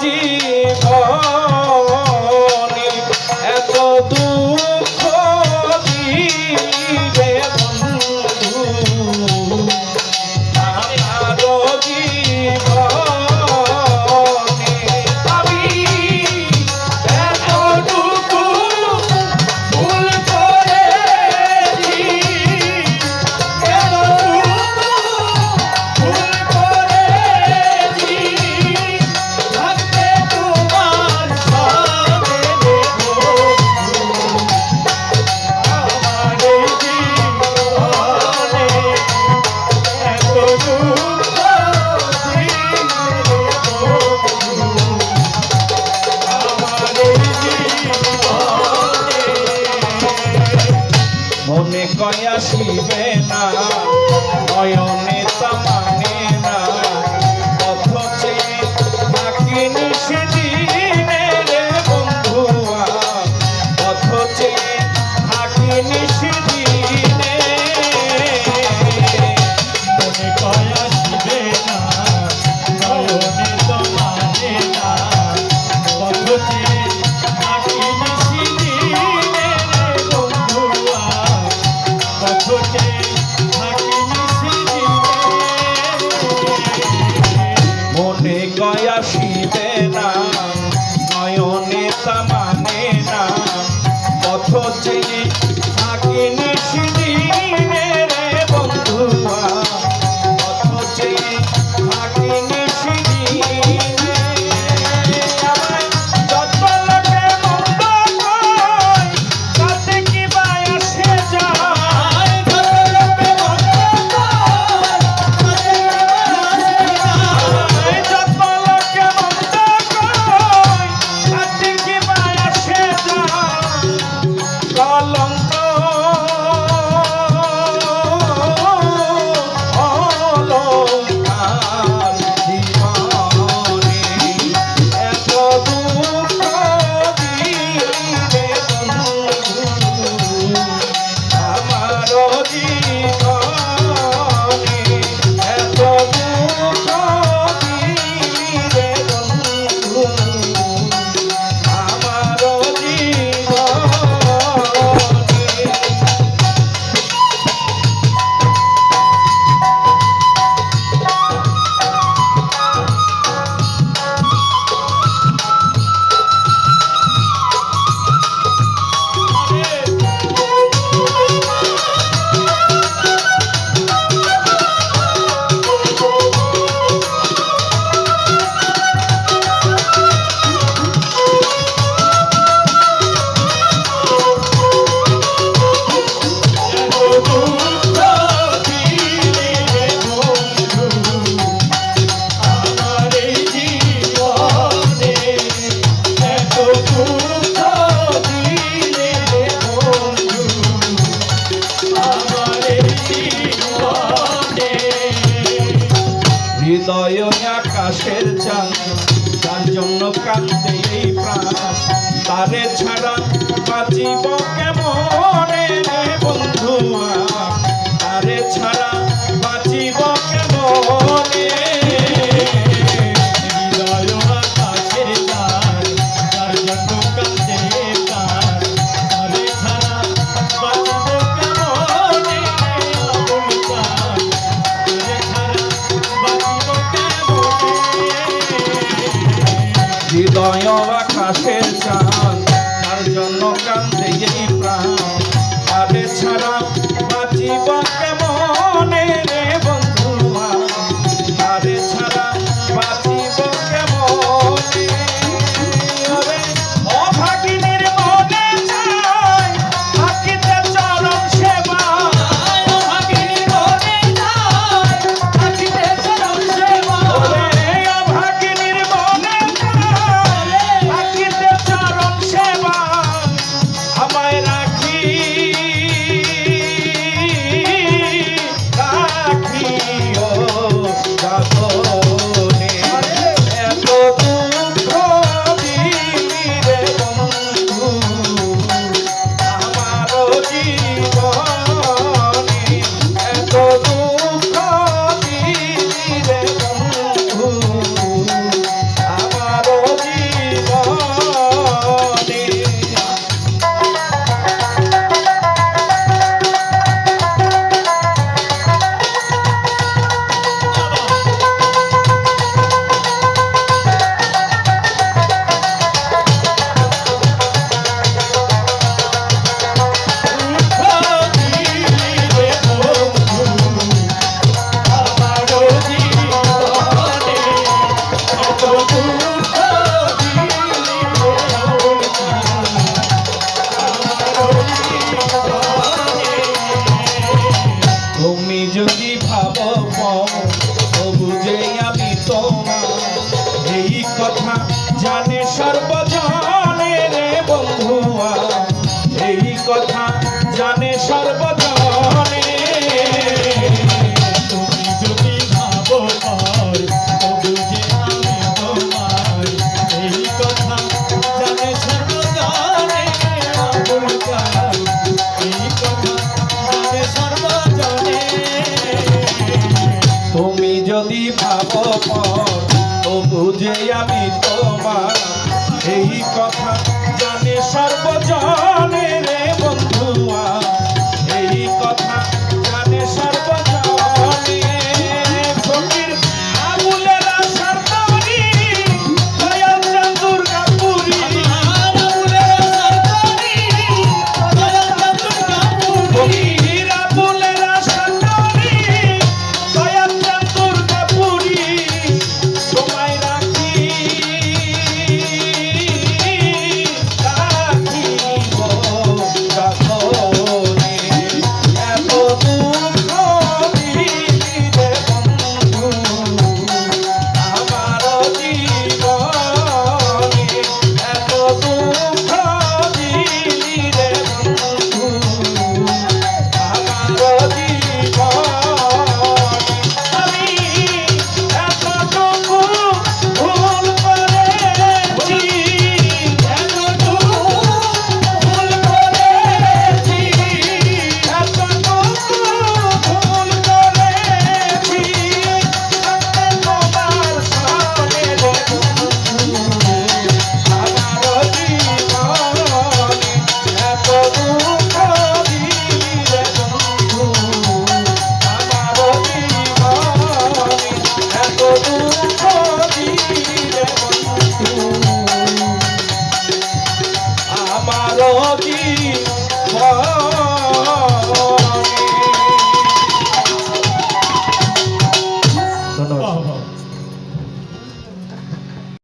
জীব দিবে না নয়নে তা মানে না অথচ হৃদয় আকাশের চান তার জন্য কাঁদতে এই প্রাণ। তারে ছাড়া বাঁচিব কেমন? জয় আকাশের চাঁদ তার জন্য খাব তবু যে আমি তোমার এই কথা তুমি যদি ভাবো ও বুঝে আমি তোমার। এই কথা জানে সর্বজন।